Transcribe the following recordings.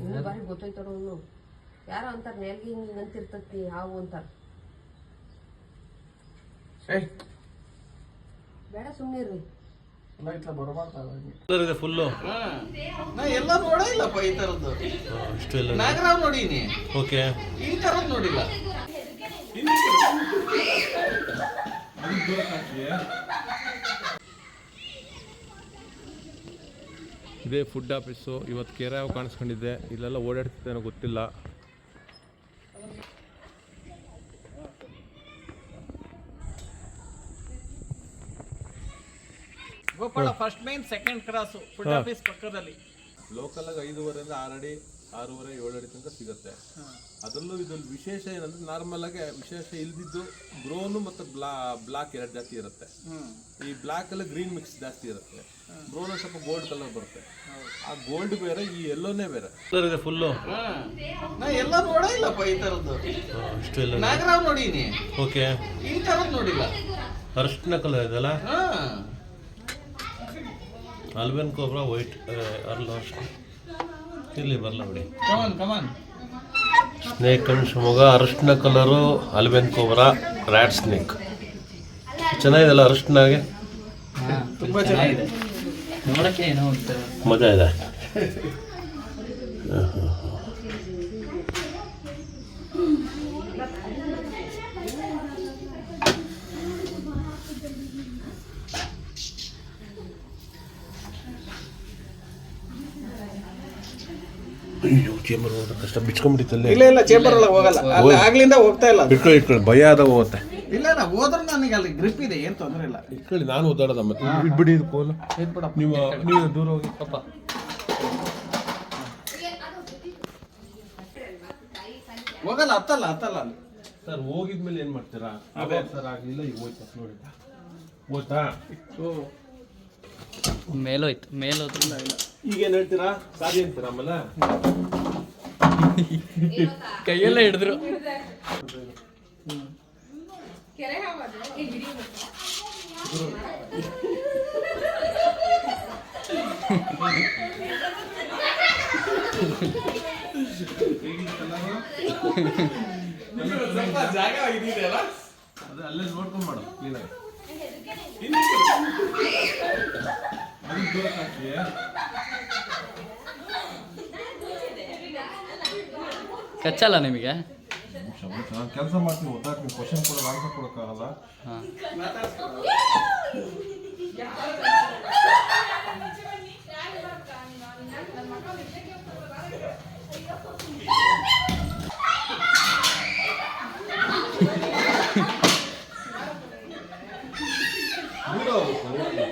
ಇನ್ನು ಬಾರಿ ಗೊತ್ತೈತಾರ ಅವನು. ಯಾರೋ ಅಂತಾರ ನೆಲ್ಗಿ ಹಿಂಗ ಅಂತಿರ್ತತಿ ಹಾವು ಅಂತಾರ. ಬೇಡ ಸುಮ್ಮನೆ ಇರ್ರಿ. ಫುಲ್ಲು. ನಾ ಎಲ್ಲ ನೋಡೇ ಇಲ್ಲಪ್ಪ ಈ ತರದ್ದು ಇಷ್ಟು ಎಲ್ಲ ನಾಗರಾವ್ ನೋಡೀನಿ. ಓಕೆ. ಈ ತರದ್ದು ನೋಡಿಲ್ಲ. ಇದೇ ಫುಡ್ ಆಫೀಸು ಇವತ್ತು ಕೆರೆ ಕಾಣಿಸ್ಕೊಂಡಿದ್ದೆ ಇಲ್ಲೆಲ್ಲ ಓಡಾಡ್ತಿದ್ದೇನೋ ಗೊತ್ತಿಲ್ಲ. Gopala first main second cross food office ಪಕ್ಕದಲ್ಲಿ. ಲೋಕಲ್ ಆಗಿ ಐದೂವರೆಯಿಂದ ಆಲ್ರೆಡಿ ಆರೂವರೆ ಏಳು ಅಡಿ ತನಕ ಸಿಗುತ್ತೆ. ಅದರಲ್ಲೂ ಇದ್ರಲ್ಲಿ ವಿಶೇಷ ಏನಂದ್ರೆ ನಾರ್ಮಲ್ ಆಗಿ ವಿಶೇಷ ಇಲ್ದಿದ್ದು ಬ್ರೋನು ಮತ್ತು ಬ್ಲಾ ಬ್ಲಾಕ್ ಎರಡು ಜಾತಿ ಇರುತ್ತೆ. ಈ ಬ್ಲಾಕ್ ಅಲ್ಲಿ ಗ್ರೀನ್ ಮಿಕ್ಸ್ ಜಾಸ್ತಿ ಇರುತ್ತೆ. ಬ್ರೋನ ಸ್ವಲ್ಪ ಗೋಲ್ಡ್ ಕಲರ್ ಬರುತ್ತೆ. ಆ ಗೋಲ್ಡ್ ಬೇರೆ ಈ ಎಲ್ಲೋನೇ ಬೇರೆ. ಕಲರ್ ಇದೆ ಫುಲ್ಲು ನಾ ಎಲ್ಲ ನೋಡಿಲ್ಲಪ್ಪ ಈ ತರದ್ದು. ಇಷ್ಟು ಇಲ್ಲ ನಾಗರಾವ್ ನೋಡೀನಿ. ಓಕೆ. ಈ ತರದ್ದು ನೋಡಿಲ್ಲ. ಅರ್ಶಿನ ಕಲರ್ ಇದೆಲ್ಲ ಹಾಂ. ಅಲ್ಬೆನ್ ಕೋಬ್ರಾ ವೈಟ್ ಅರ್ಲ ಇರಲಿ ಬರಲ್ಲ ಬಿಡಿ. Come on come on snake and Shivamogga ಅರಿಶಿನ colour albino cobra rat snake. ಚೆನ್ನಾಗಿದೆಲ್ಲ ಅರಿಶಿನಾಗೆ ತುಂಬ ಚೆನ್ನಾಗಿದೆ. ನೋಡಕ್ಕೆ ಏನೋ ಮಜಾ ಇದೆ. ಅಯ್ಯೋ ಚೇಂಬರ್ ಹೋದ್ರೆ ಕಷ್ಟ. ಬಿಚ್ಕೊಂಡ್ಬಿಟ್ಟಿತ್ತಲ್ಲೇ. ಇಲ್ಲ ಇಲ್ಲ ಚೇಂಬರ್ ಒಳಗೆ ಹೋಗಲ್ಲ. ಅಲ್ಲಿ ಆಗ್ಲಿಂದ ಹೋಗ್ತಾ ಇಲ್ಲ. ಇಟ್ಕೊಳ್ಳಿ ಇಟ್ಕೊಳ್ಳಿ ಭಯ ಆದ ಹೋಗುತ್ತೆ. ಇಲ್ಲ ನಾ ಹೋದ್ರೆ ನನಗೆ ಅಲ್ಲಿ ಗ್ರಿಪ್ ಇದೆ ಏನು ತೊಂದರೆ ಇಲ್ಲ. ಇಟ್ಕೊಳ್ಳಿ ನಾನು ಓದಾಡೋದ ಮತ್ತೆ? ಇಟ್ಬಿಡಿ ಇದು ಕೋಲು ನೀವು ನೀವು ದೂರ ಹೋಗಿ ಪಾಪ. ಹೋಗಲ್ಲ ಹತ್ತಲ್ಲ ಹತ್ತಲ್ಲ ಅಲ್ಲಿ. ಸರ್ ಹೋಗಿದ್ಮೇಲೆ ಏನು ಮಾಡ್ತೀರಾ? ಅದೇ. ಸರ್ ಆಗಲಿಲ್ಲ ಈಗ ಹೋಯ್ತಾ ನೋಡಿ ಹೋಯ್ತಾ? ಮೇಲೋಯ್ತು ಮೇಲೋದ್ರು ಈಗೇನು ಏನ್ ಹೇಳ್ತೀರಾ? ಸಾರಿ ಅಂತೀರಾ ಆಮೇಲೆ? ಕೈಯೆಲ್ಲ ಹಿಡಿದ್ರು. ಅದೇ ಅಲ್ಲೇ ನೋಡ್ಕೊಂಡ್ ಮಾಡು ಕ್ಲೀನಾಗಿ ಕಚ್ಚಲ್ಲ ನಿಮಗೆ? ಕೆಲಸ ಮಾಡ್ತೀನಿ ಓದಾಕ್ತೀನಿ ಕ್ವಶನ್ ಕೊಡೋದು ಆನ್ಸರ್ ಕೊಡೋಕ್ಕಾಗಲ್ಲ ಹಾಂ ದೂರ ಹೋಗುತ್ತೆ ತಗೊಳ್ರಿ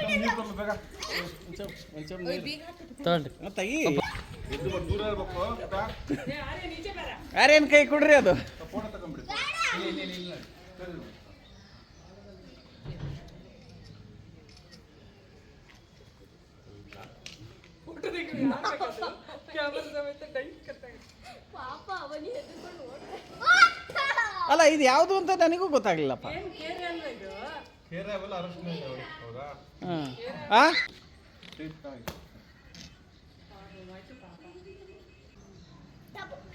ತೆಗಿ ದೂರ ಇರ್ಬೇಕು ಯಾರೇನ್ ಕೈ ಕೊಡ್ರಿ ಅದು. ಅಲ್ಲ ಇದು ಯಾವುದು ಅಂತ ನನಗೂ ಗೊತ್ತಾಗ್ಲಿಲ್ಲಪ್ಪ.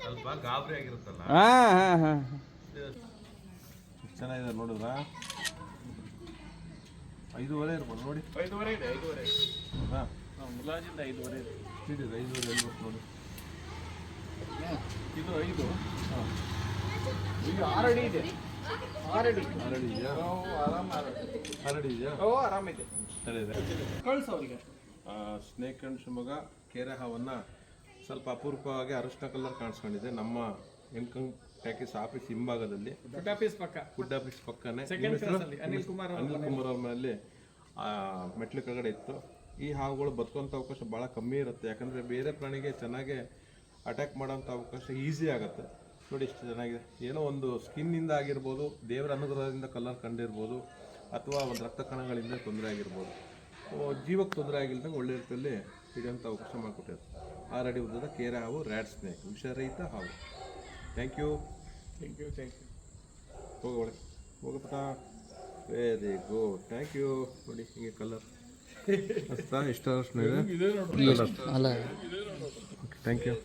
ಸ್ವಲ್ಪ ಗಾಬರಿ ಆಗಿರುತ್ತಲ್ಲ? ಹಾ ಹಾ ಹಾ. ಚೆನ್ನಾಗಿದೆ ನೋಡಿದ್ರಾ? ಐದೂವರೆ ಇರ್ಬೋದು ನೋಡಿ. ಐದುವರೆ ಇದೆ ಐದುವರೆ. ಹಾಂ. ಮುಲಾಜಿಂದ ಐದೂವರೆ ಇದೆ. ಹಿಡಿದು ಐದೂವರೆ ಇರ್ಬೋದು ನೋಡಿ. ಇದು ಐದು. ಈಗ ಆರಡಿ ಇದೆ. ಆರಡಿ. ಆರಡಿ ಇದೆಯಾ? ಆರಾಮ ಆರಡಿ. ಇದೆಯಾ? ಓ ಆರಾಮಿದೆ ಸರಿ ಇದೆ. ಕಳ್ಸು ಅವ್ರಿಗೆ. ಸ್ನೇಕ್ ಅಂಡ್ ಶಿವಮೊಗ್ಗ ಕೆರೆ ಹಾವನ್ನು ಸ್ವಲ್ಪ ಅಪರೂಪವಾಗಿ ಅರಿಶಿನ ಕಲರ್ ಕಾಣಿಸ್ಕೊಂಡಿದೆ. ನಮ್ಮ ಇನ್ಕಮ್ ಟ್ಯಾಕ್ಸ್ ಆಫೀಸ್ ಹಿಂಭಾಗದಲ್ಲಿ. ಫುಡ್ ಆಫೀಸ್ ಪಕ್ಕ. ಫುಡ್ ಆಫೀಸ್ ಪಕ್ಕನೇ. ಅನಿಲ್ ಕುಮಾರ್ ಅವ್ರ ಅನಿಲ್ ಕುಮಾರ್ ಅವ್ರ ಮನೆಯಲ್ಲಿ ಮೆಟ್ಲು ಕೆಳಗಡೆ ಇತ್ತು. ಈ ಹಾವುಗಳು ಬದುಕುವಂಥ ಅವಕಾಶ ಭಾಳ ಕಮ್ಮಿ ಇರುತ್ತೆ. ಯಾಕಂದರೆ ಬೇರೆ ಪ್ರಾಣಿಗೆ ಚೆನ್ನಾಗಿ ಅಟ್ಯಾಕ್ ಮಾಡೋಂಥ ಅವಕಾಶ ಈಸಿ ಆಗುತ್ತೆ. ನೋಡಿ ಎಷ್ಟು ಚೆನ್ನಾಗಿದೆ. ಏನೋ ಒಂದು ಸ್ಕಿನ್ನಿಂದ ಆಗಿರ್ಬೋದು ದೇವರ ಅನುಗ್ರಹದಿಂದ ಕಲರ್ ಕಂಡಿರ್ಬೋದು ಅಥವಾ ಒಂದು ರಕ್ತ ಕಣಗಳಿಂದ ತೊಂದರೆ ಆಗಿರ್ಬೋದು. ಜೀವಕ್ಕೆ ತೊಂದರೆ ಆಗಿಲ್ದಂಗೆ ಒಳ್ಳೆ ರೀತಿಯಲ್ಲಿ ಹಿಡಿಯೋಂಥ ಅವಕಾಶ ಮಾಡಿಕೊಟ್ಟಿದೆ ಆರ್ ಅಡಿ ಉದ್ದದ ಕೇರ ಹಾವು ರ್ಯಾಡ್ ಸ್ನೇಕ್ ವಿಷರಹಿತ ಹಾವು. Thank you thank you thank you ಹೋಗ ಒಳಗೆ. ಹೋಗಪ್ಪ ವೆರಿ ಗುಡ್ ಥ್ಯಾಂಕ್ ಯು ನೋಡಿ ಹಿಂಗೆ ಕಲರ್ ಅಷ್ಟ ಇಷ್ಟ ಇದೆ. ಅಲ್ಲ. Okay thank you